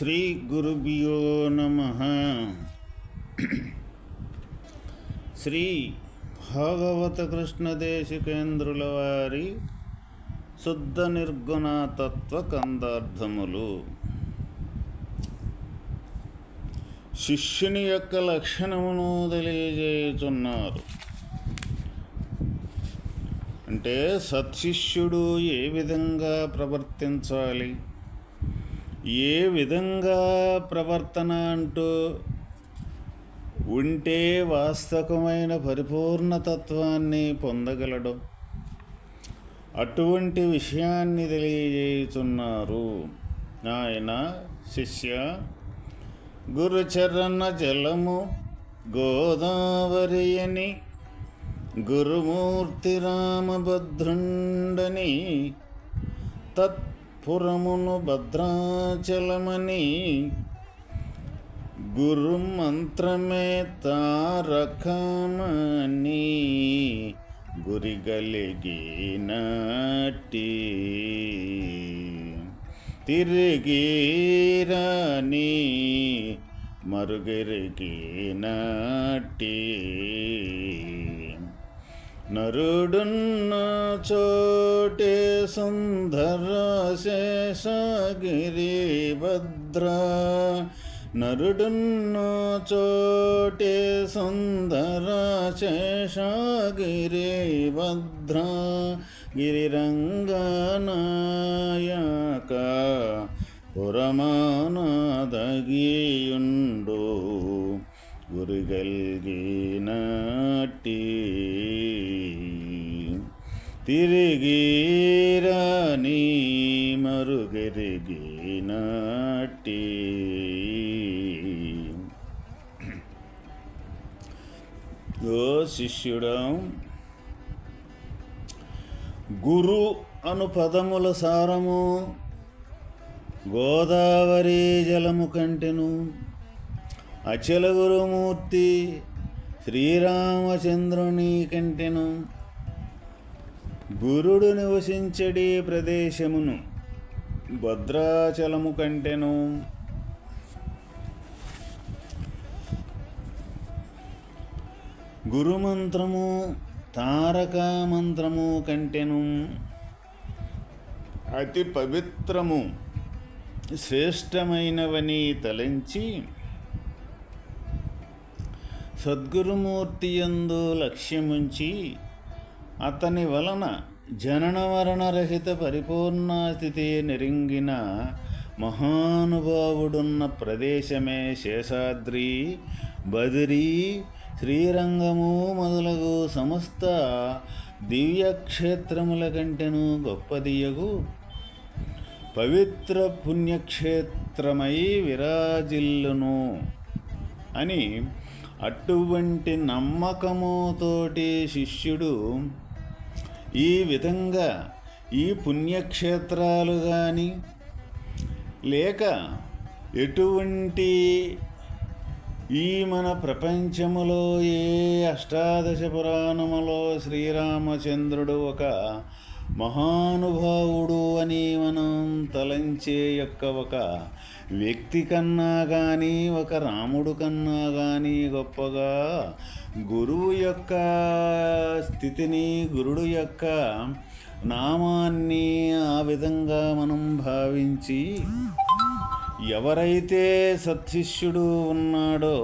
శ్రీ గురుభ్యో నమ. శ్రీ భాగవత కృష్ణ దేశికేంద్రుల వారి శుద్ధ నిర్గుణ తత్వ కందార్థములు. శిష్యుని యొక్క లక్షణమును తెలియజేయుచున్నారు. అంటే సత్శిష్యుడు ఏ విధంగా ప్రవర్తించాలి? ఏ విధంగా ప్రవర్తన అంటూ ఉంటే వాస్తవమైన పరిపూర్ణతత్వాన్ని పొందగలడు? అటువంటి విషయాన్ని తెలియజేయుచున్నారు. ఆయన శిష్య గురుచరణ జలము గోదావరి అని గురుమూర్తి రామభద్రుండని తత్ పురమును భద్రాచలమని గురు మంత్రమే తారకమని గురిగలిగినట్టి తిరిగిరని మరుగిరిగినట్టి నరుడున్న చోటే సుందర శేషగిరి భద్ర నరుడున్న చోటే సుందర శేషగిరి భద్ర గిరిరంగనాయక పురమానదగియుండు గురిగల్గినట్టి తిరిగిరని మరుగెరిగినట్టి ఓ శిష్యుడా గురు అను పదముల సారము గోదావరి జలము కంటెను అచల గురుమూర్తి శ్రీరామచంద్రుని కంటెను. గురుడు నివసించడి ప్రదేశమును భద్రాచలము కంటెను. గురుమంత్రము తారక మంత్రము కంటెను. అతి పవిత్రము శ్రేష్టమైనవని తలంచి సద్గురుమూర్తి యందు లక్ష్యముంచి అతని వలన జననమరణరహిత పరిపూర్ణ స్థితి నెరింగిన మహానుభావుడున్న ప్రదేశమే శేషాద్రి బదిరి శ్రీరంగము మొదలగు సమస్త దివ్యక్షేత్రముల కంటెను గొప్పదియగు. పవిత్ర పుణ్యక్షేత్రమై విరాజిల్లును అని అటువంటి నమ్మకముతోటి శిష్యుడు ఈ విధంగా ఈ పుణ్యక్షేత్రాలు కానీ లేక ఎటువంటి ఈ మన ప్రపంచములో ఏ అష్టాదశ పురాణములో శ్రీరామచంద్రుడు ఒక మహానుభావుడు అని మనం తలంచే యొక్క ఒక వ్యక్తి కన్నా కానీ ఒక రాముడు కన్నా కానీ గొప్పగా గురువు యొక్క స్థితిని గురుడు యొక్క నామాన్ని ఆ విధంగా మనం భావించి ఎవరైతే సత్శిష్యుడు ఉన్నాడో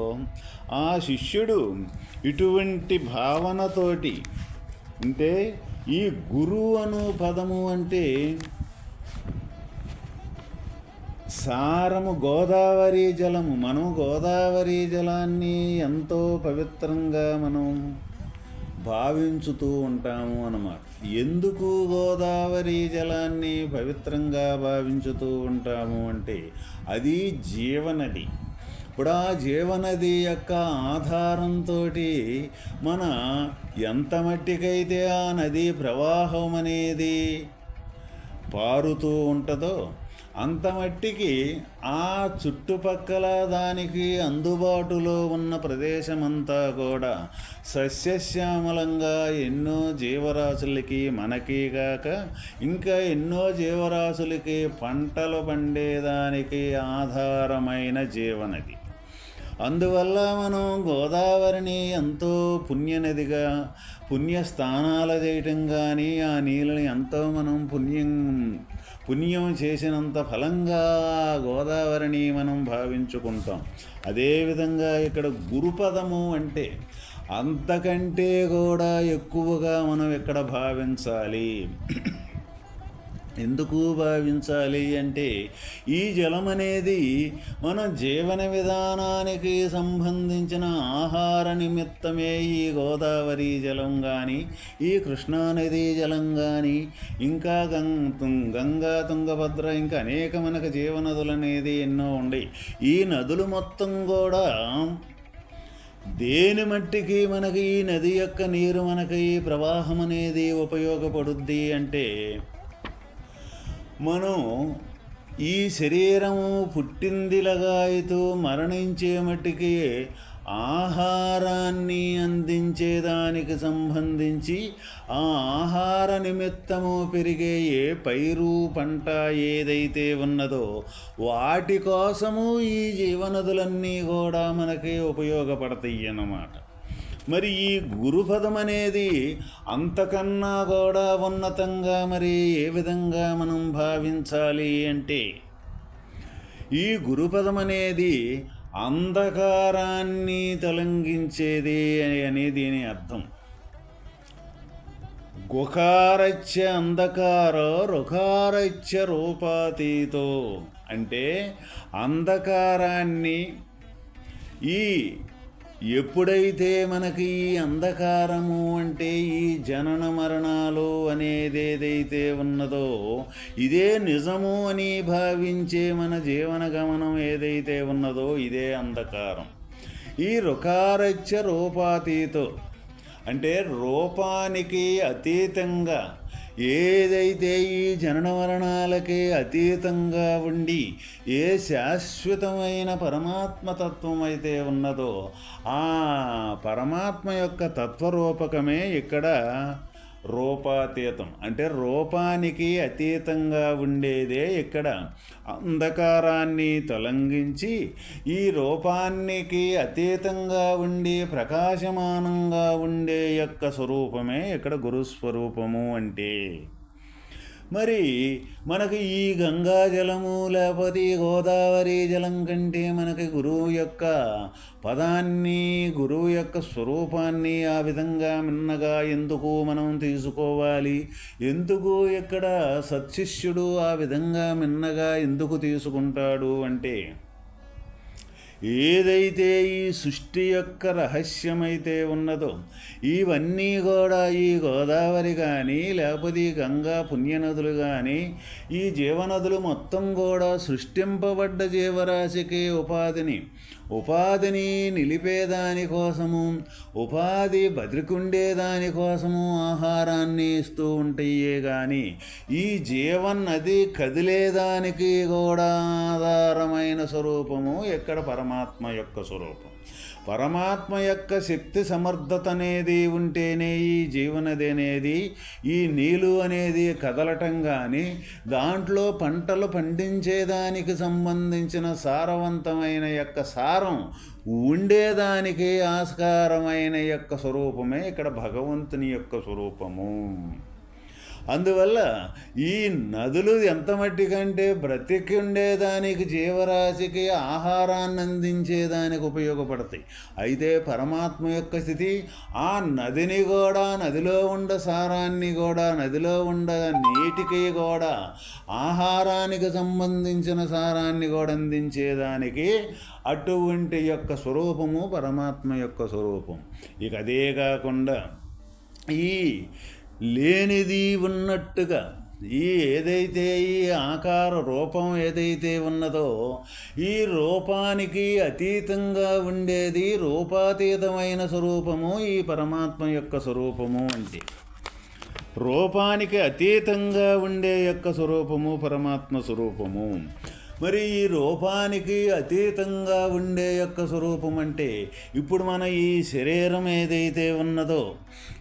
ఆ శిష్యుడు ఇటువంటి భావనతోటి అంటే ఈ గురువు అను పదము అంటే సారము గోదావరి జలము. మనం గోదావరి జలాన్ని ఎంతో పవిత్రంగా మనం భావించుతూ ఉంటాము అన్నమాట. ఎందుకు గోదావరి జలాన్ని పవిత్రంగా భావించుతూ ఉంటాము అంటే అది జీవనది. ఇప్పుడు ఆ జీవనది యొక్క ఆధారంతో మన ఎంత మట్టికైతే ఆ నదీ ప్రవాహం అనేది పారుతూ ఉంటుందో అంత మట్టికి ఆ చుట్టుపక్కల దానికి అందుబాటులో ఉన్న ప్రదేశమంతా కూడా సస్యశ్యామలంగా ఎన్నో జీవరాశులకి మనకి కాక ఇంకా ఎన్నో జీవరాశులకి పంటలు పండేదానికి ఆధారమైన జీవనది. అందువల్ల మనం గోదావరిని ఎంతో పుణ్యనదిగా పుణ్యస్థానాలు చేయటం కానీ ఆ నీళ్ళని ఎంతో మనం పుణ్యం పుణ్యం చేసినంత ఫలంగా గోదావరిని మనం భావించుకుంటాం. అదేవిధంగా ఇక్కడ గురుపదము అంటే అంతకంటే కూడా ఎక్కువగా మనం ఇక్కడ భావించాలి. ఎందుకు భావించాలి అంటే ఈ జలం అనేది మన జీవన విధానానికి సంబంధించిన ఆహార నిమిత్తమే ఈ గోదావరి జలం కానీ ఈ కృష్ణానది జలం కానీ ఇంకా గంగా తుంగభద్ర ఇంకా అనేక మనకు జీవనదులు అనేది ఎన్నో ఉన్నాయి ఈ నదులు మొత్తం కూడా దేని మట్టికి మనకి ఈ నది యొక్క నీరు మనకి ఈ ప్రవాహం అనేది ఉపయోగపడుద్ది అంటే మనం ఈ శరీరము పుట్టిందిలగాయతో మరణించే మట్టికి ఆహారాన్ని అందించేదానికి సంబంధించి ఆ ఆహార నిమిత్తము పెరిగే ఏ పైరు పంట ఏదైతే ఉన్నదో వాటి కోసము ఈ జీవనదులన్నీ కూడా మనకి ఉపయోగపడతాయి అన్నమాట మరి ఈ గురుపదం అనేది అంతకన్నా కూడా ఉన్నతంగా మరి ఏ విధంగా మనం భావించాలి అంటే ఈ గురుపదం అనేది అంధకారాన్ని తొలగించేది అని దీని అర్థం. గుకారచ్చ అంధకార రుకారచ్చ రూపాతీతో అంటే అంధకారాన్ని ఈ ఎప్పుడైతే మనకి ఈ అంధకారము అంటే ఈ జనన మరణాలు అనేది ఏదైతే ఉన్నదో ఇదే నిజము అని భావించే మన జీవన గమనం ఏదైతే ఉన్నదో ఇదే అంధకారం. ఈ రుకారచ్చ రూపాతీతో అంటే రూపానికి అతీతంగా ఏదైతే ఈ జనన మరణాలకే అతీతంగా ఉండి ఏ శాశ్వతమైన పరమాత్మతత్వం అయితే ఉన్నదో ఆ పరమాత్మ యొక్క తత్వరూపకమే ఇక్కడ రూపాతీతం. అంటే రూపానికి అతీతంగా ఉండేదే ఇక్కడ. అంధకారాన్ని తొలగించి ఈ రూపానికి అతీతంగా ఉండి ప్రకాశమానంగా ఉండే యొక్క స్వరూపమే ఇక్కడ గురుస్వరూపము అంటే. మరి మనకి ఈ గంగా జలము లేకపోతే ఈ గోదావరి జలం కంటే మనకి గురువు యొక్క పదాన్ని గురువు యొక్క స్వరూపాన్ని ఆ విధంగా మిన్నగా ఎందుకు మనం తీసుకోవాలి? ఎందుకు ఇక్కడ సత్శిష్యుడు ఆ విధంగా మిన్నగా ఎందుకు తీసుకుంటాడు అంటే ఏదైతే ఈ సృష్టి యొక్క రహస్యమైతే ఉన్నదో ఇవన్నీ కూడా ఈ గోదావరి కానీ లేకపోతే ఈ గంగా పుణ్యనదులు కానీ ఈ జీవనదులు మొత్తం కూడా సృష్టింపబడ్డ జీవరాశికి ఉపాధిని ఉపాధిని నిలిపేదానికోసము ఉపాధి బతికుండేదానికోసము ఆహారాన్ని ఇస్తూ ఉంటాయే కానీ ఈ జీవన్నది కదిలేదానికి కూడా ఆధారమైన స్వరూపము ఎక్కడ పరమాత్మ యొక్క స్వరూపం. పరమాత్మ యొక్క శక్తి సమర్థత అనేది ఉంటేనే ఈ జీవనది అనేది ఈ నీళ్ళు అనేది కదలటం కానీ దాంట్లో పంటలు పండించేదానికి సంబంధించిన సారవంతమైన యొక్క సారం ఉండేదానికి ఆస్కారమైన యొక్క స్వరూపమే ఇక్కడ భగవంతుని యొక్క స్వరూపము. అందువల్ల ఈ నదులు ఎంత మట్టి కంటే బ్రతికి ఉండేదానికి జీవరాశికి ఆహారాన్ని అందించేదానికి ఉపయోగపడతాయి. అయితే పరమాత్మ యొక్క స్థితి ఆ నదిని కూడా నదిలో ఉండ సారాన్ని కూడా నదిలో ఉండ నీటికి కూడా ఆహారానికి సంబంధించిన సారాన్ని కూడా అందించేదానికి అటువంటి యొక్క స్వరూపము పరమాత్మ యొక్క స్వరూపం. ఇక అదే కాకుండా ఈ లేనిది ఉన్నట్టుగా ఈ ఏదైతే ఈ ఆకార రూపం ఏదైతే ఉన్నదో ఈ రూపానికి అతీతంగా ఉండేది రూపాతీతమైన స్వరూపము ఈ పరమాత్మ యొక్క స్వరూపము అంటే. రూపానికి అతీతంగా ఉండే యొక్క స్వరూపము పరమాత్మ స్వరూపము. మరి ఈ రూపానికి అతీతంగా ఉండే యొక్క స్వరూపం అంటే ఇప్పుడు మన ఈ శరీరం ఏదైతే ఉన్నదో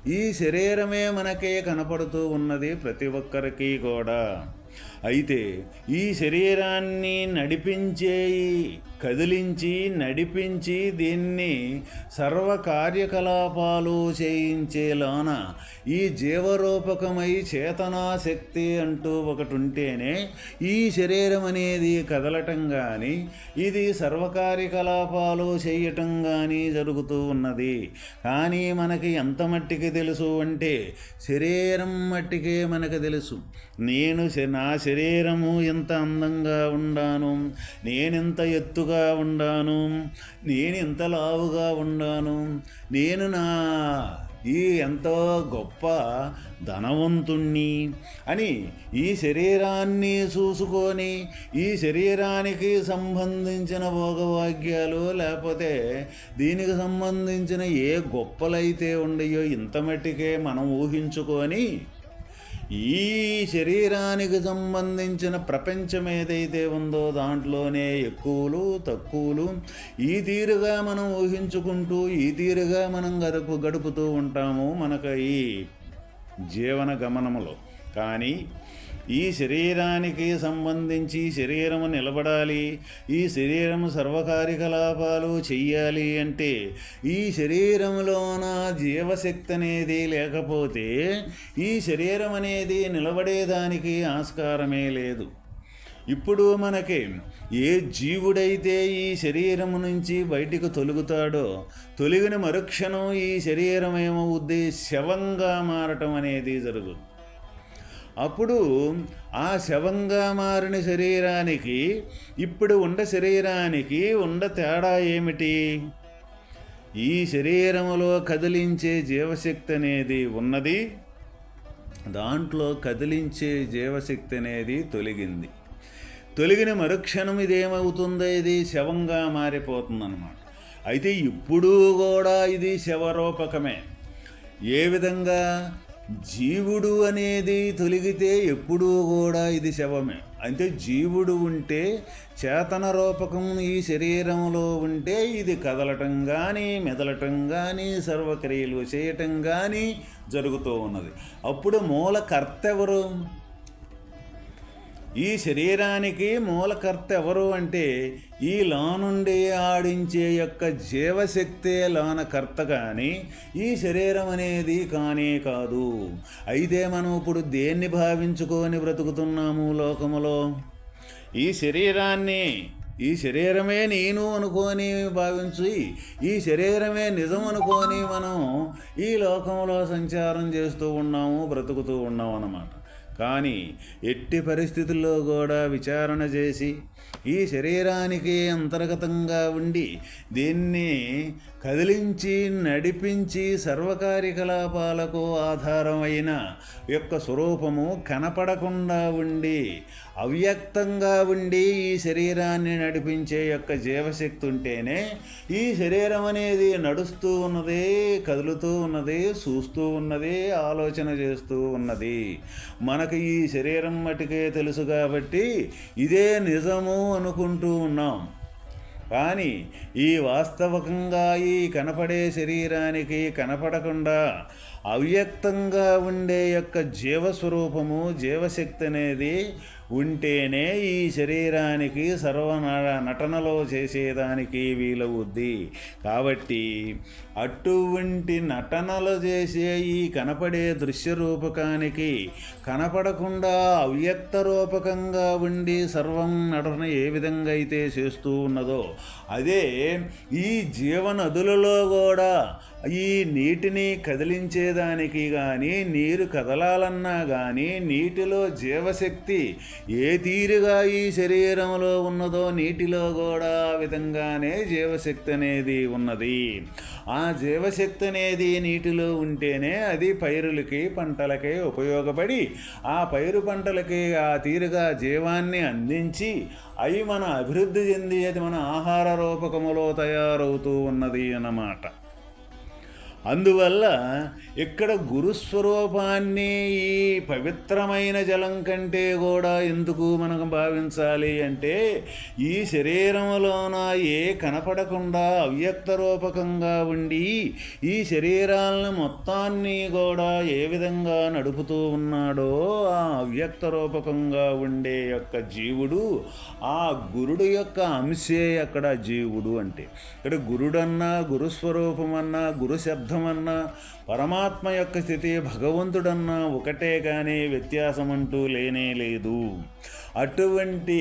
ఈ శరీరమే మనకే కనపడుతూ ఉన్నది ప్రతి ఒక్కరికి కూడా. అయితే ఈ శరీరాన్ని నడిపించే కదిలించి నడిపించి దీన్ని సర్వ కార్యకలాపాలు చేయించేలాన ఈ జీవరూపకమై చేతనాశక్తి అంటూ ఒకటి ఉంటేనే ఈ శరీరం అనేది కదలటం కానీ ఇది సర్వకార్యకలాపాలు చేయటం కానీ జరుగుతూ ఉన్నది. కానీ మనకి ఎంత మట్టికి తెలుసు అంటే శరీరం మట్టికే మనకు తెలుసు. నేను నా శరీరము ఎంత అందంగా ఉండాను నేనెంత ఎత్తుగా ఉండాను. నేను ఇంత లావుగా ఉండాను? నేను నా ఈ ఎంతో గొప్ప ధనవంతుణ్ణి అని ఈ శరీరాన్ని చూసుకొని ఈ శరీరానికి సంబంధించిన భోగవాగ్యాలు లేకపోతే దీనికి సంబంధించిన ఏ గొప్పలైతే ఉండయో ఇంత మట్టికే మనం ఊహించుకొని ఈ శరీరానికి సంబంధించిన ప్రపంచం ఏదైతే ఉందో దాంట్లోనే ఎక్కువలు తక్కువలు ఈ తీరుగా మనం ఊహించుకుంటూ ఈ తీరుగా మనం గడుపు గడుపుతూ ఉంటాము మనకు ఈ జీవన గమనములో. కానీ ఈ శరీరానికి సంబంధించి శరీరము నిలబడాలి ఈ శరీరం సర్వకార్యకలాపాలు చెయ్యాలి అంటే ఈ శరీరంలోన జీవశక్తి అనేది లేకపోతే ఈ శరీరం అనేది నిలబడేదానికి ఆస్కారమే లేదు. ఇప్పుడు మనకి ఏ జీవుడైతే ఈ శరీరము నుంచి బయటికి తొలుగుతాడో తొలిగిన మరుక్షణం ఈ శరీరం ఏమవుద్ది శవంగా మారటం అనేది జరుగుతుంది. అప్పుడు ఆ శవంగా మారిన శరీరానికి ఇప్పుడు ఉండ శరీరానికి ఉండ తేడా ఏమిటి? ఈ శరీరములో కదిలించే జీవశక్తి అనేది ఉన్నది. దాంట్లో కదిలించే జీవశక్తి అనేది తొలగింది. తొలగిన మరుక్షణం ఇదేమవుతుందో? ఇది శవంగా మారిపోతుందన్నమాట. అయితే ఇప్పుడు కూడా ఇది శవరూపకమే. ఏ విధంగా? జీవుడు అనేది తొలగితే ఎప్పుడూ కూడా ఇది శవమే. అంటే జీవుడు ఉంటే చేతన రూపకం ఈ శరీరంలో ఉంటే ఇది కదలటం కానీ మెదలటం కానీ సర్వక్రియలు చేయటం కానీ జరుగుతూ ఉన్నది. అప్పుడు మూలకర్త ఎవరు ఈ శరీరానికి మూలకర్త ఎవరు అంటే ఈ లోనుండి ఆడించే యొక్క జీవశక్తే లోనకర్త కానీ ఈ శరీరం అనేది కానే కాదు. అయితే మనం ఇప్పుడు దేన్ని భావించుకొని బ్రతుకుతున్నాము లోకములో? ఈ శరీరాన్ని ఈ శరీరమే నేను అనుకొని భావించి ఈ శరీరమే నిజం అనుకొని మనం ఈ లోకంలో సంచారం చేస్తూ ఉన్నాము బ్రతుకుతూ ఉన్నాం అన్నమాట కానీ ఎట్టి పరిస్థితుల్లో కూడా విచారణ చేసి ఈ శరీరానికి అంతర్గతంగా ఉండి దీన్ని కదిలించి నడిపించి సర్వకార్యకలాపాలకు ఆధారమైన యొక్క స్వరూపము కనపడకుండా ఉండి అవ్యక్తంగా ఉండి ఈ శరీరాన్ని నడిపించే యొక్క జీవశక్తి ఉంటేనే ఈ శరీరం అనేది నడుస్తూ ఉన్నది కదులుతూ ఉన్నది చూస్తూ ఉన్నది ఆలోచన చేస్తూ ఉన్నది. మనకు ఈ శరీరం మటుకే తెలుసు కాబట్టి ఇదే నిజము అనుకుంటూ ఉన్నాం. కానీ ఈ వాస్తవకంగా ఈ కనపడే శరీరానికి కనపడకుండా అవ్యక్తంగా ఉండే యొక్క జీవస్వరూపము జీవశక్తి అనేది ఉంటేనే ఈ శరీరానికి సర్వ నటనలో చేసేదానికి వీలవుద్ది. కాబట్టి అటువంటి నటనలు చేసే ఈ కనపడే దృశ్య రూపకానికి కనపడకుండా అవ్యక్త రూపకంగా ఉండి సర్వం నటన ఏ విధంగా అయితే చేస్తూ ఉన్నదో అదే ఈ జీవనదులలో కూడా ఈ నీటిని కదిలించేదానికి కానీ నీరు కదలాలన్నా కానీ నీటిలో జీవశక్తి ఏ తీరుగా ఈ శరీరంలో ఉన్నదో నీటిలో కూడా ఆ విధంగానే జీవశక్తి అనేది ఉన్నది. ఆ జీవశక్తి అనేది నీటిలో ఉంటేనే అది పైరులకి పంటలకి ఉపయోగపడి ఆ పైరు పంటలకి ఆ తీరుగా జీవాన్ని అందించి అవి మన అభివృద్ధి చెంది అది మన ఆహార రూపకములో తయారవుతూ ఉన్నది అన్నమాట. అందువల్ల ఇక్కడ గురుస్వరూపాన్ని ఈ పవిత్రమైన జలం కంటే కూడా ఎందుకు మనకు భావించాలి అంటే ఈ శరీరంలోన ఏ కనపడకుండా అవ్యక్త రూపకంగా ఉండి ఈ శరీరాలను మొత్తాన్ని కూడా ఏ విధంగా నడుపుతూ ఉన్నాడో ఆ అవ్యక్త రూపకంగా ఉండే యొక్క జీవుడు ఆ గురుడు యొక్క అంశే అక్కడ జీవుడు అంటే. ఇక్కడ గురుడన్నా గురుస్వరూపమన్నా గురు శబ్దమన్నా పరమాత్మ యొక్క స్థితి భగవంతుడన్నా ఒకటే కానీ వ్యత్యాసం అంటూ లేనే లేదు. అటువంటి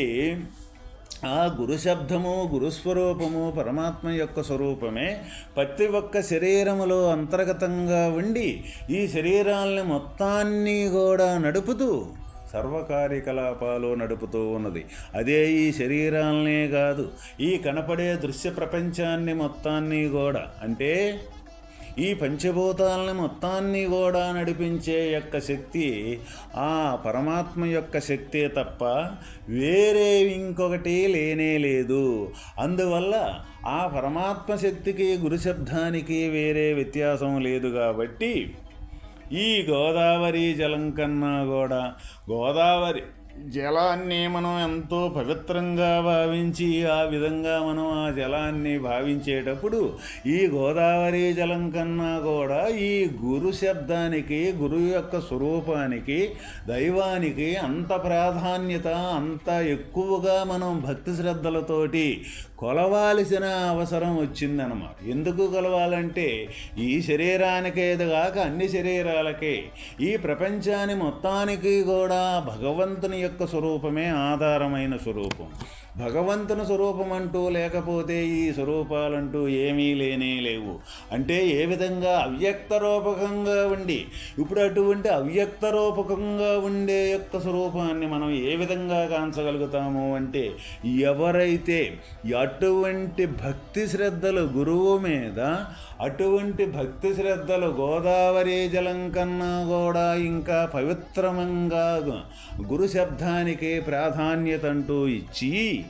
ఆ గురు శబ్దము గురుస్వరూపము పరమాత్మ యొక్క స్వరూపమే ప్రతి ఒక్క శరీరములో అంతర్గతంగా ఉండి ఈ శరీరాల్ని మొత్తాన్ని కూడా నడుపుతూ సర్వకార్యకలాపాలు నడుపుతూ ఉన్నది. అదే ఈ శరీరాలనే కాదు ఈ కనపడే దృశ్య ప్రపంచాన్ని మొత్తాన్ని కూడా. అంటే ఈ పంచభూతాలని మొత్తాన్ని కూడా నడిపించే యొక్క శక్తి ఆ పరమాత్మ యొక్క శక్తే తప్ప వేరే ఇంకొకటి లేనే లేదు. అందువల్ల ఆ పరమాత్మ శక్తికి గురు శబ్దానికి వేరే వ్యత్యాసం లేదు కాబట్టి ఈ గోదావరి జలం కన్నా కూడా గోదావరి జలాన్ని మనం ఎంతో పవిత్రంగా భావించి ఆ విధంగా మనం ఆ జలాన్ని భావించేటప్పుడు ఈ గోదావరి జలం కన్నా కూడా ఈ గురు శబ్దానికి గురు యొక్క స్వరూపానికి దైవానికి అంత ప్రాధాన్యత అంత ఎక్కువగా మనం భక్తి శ్రద్ధలతోటి కొలవాల్సిన అవసరం వచ్చిందనమాట ఎందుకు కొలవాలంటే ఈ శరీరానికేది కాక అన్ని శరీరాలకే. ఈ ప్రపంచాన్ని మొత్తానికి కూడా భగవంతుని యొక్క స్వరూపమే ఆధారమైన స్వరూపం. భగవంతుని స్వరూపం అంటూ లేకపోతే ఈ స్వరూపాలంటూ ఏమీ లేనే లేవు. అంటే ఏ విధంగా అవ్యక్త రూపకంగా ఉండి ఇప్పుడు అటువంటి అవ్యక్త రూపకంగా ఉండే యొక్క స్వరూపాన్ని మనం ఏ విధంగా కాంచగలుగుతాము అంటే ఎవరైతే అటువంటి భక్తి శ్రద్ధలు గురువు మీద అటువంటి భక్తి శ్రద్ధలు గోదావరి జలం కన్నా కూడా ఇంకా పవిత్రమంగా గురు శబ్దానికి ప్రాధాన్యత అంటూ ఇచ్చి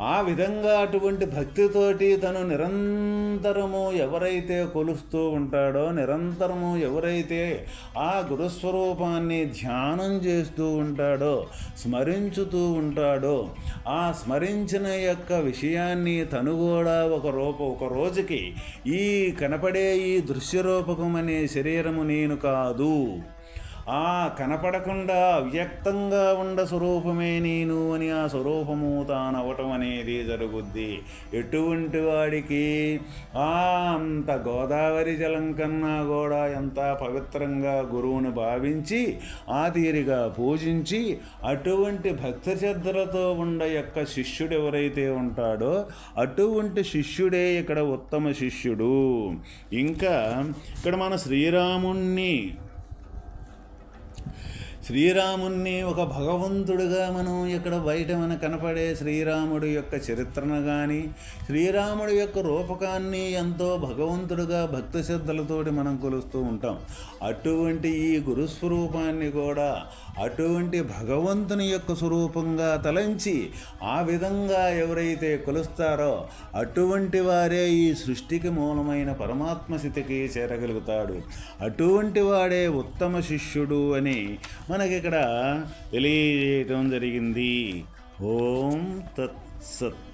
ఆ విధంగా అటువంటి భక్తితోటి తను నిరంతరము ఎవరైతే కొలుస్తూ ఉంటాడో నిరంతరము ఎవరైతే ఆ గురుస్వరూపాన్ని ధ్యానం చేస్తూ ఉంటాడో స్మరించుతూ ఉంటాడో ఆ స్మరించిన యొక్క విషయాన్ని తను కూడా ఒక రూప ఒక రోజుకి ఈ కనపడే ఈ దృశ్యరూపకం అనే శరీరము నేను కాదు. ఆ కనపడకుండా అవ్యక్తంగా ఉండ స్వరూపమే నేను అని ఆ స్వరూపము తానవటం అనేది జరుగుద్ది. ఎటువంటి వాడికి? ఆ అంత గోదావరి జలం కన్నా కూడా ఎంత పవిత్రంగా గురువుని భావించి ఆ తీరిగా పూజించి అటువంటి భక్తి శ్రద్ధలతో ఉండ యొక్క శిష్యుడు ఎవరైతే ఉంటాడో అటువంటి శిష్యుడే ఇక్కడ ఉత్తమ శిష్యుడు. ఇంకా ఇక్కడ మన శ్రీరాముణ్ణి శ్రీరాముణ్ణి ఒక భగవంతుడిగా మనం ఇక్కడ బయట మన కనపడే శ్రీరాముడి యొక్క చరిత్రను కానీ శ్రీరాముడి యొక్క రూపకాన్ని ఎంతో భగవంతుడిగా భక్తి శ్రద్ధలతోటి మనం కొలుస్తూ ఉంటాం. అటువంటి ఈ గురుస్వరూపాన్ని కూడా అటువంటి భగవంతుని యొక్క స్వరూపంగా తలంచి ఆ విధంగా ఎవరైతే కొలుస్తారో అటువంటి వారే ఈ సృష్టికి మూలమైన పరమాత్మ స్థితికి చేరగలుగుతాడు. అటువంటి వాడే ఉత్తమ శిష్యుడు అని మనకి ఇక్కడ తెలియజేయటం జరిగింది. ఓం తత్సత్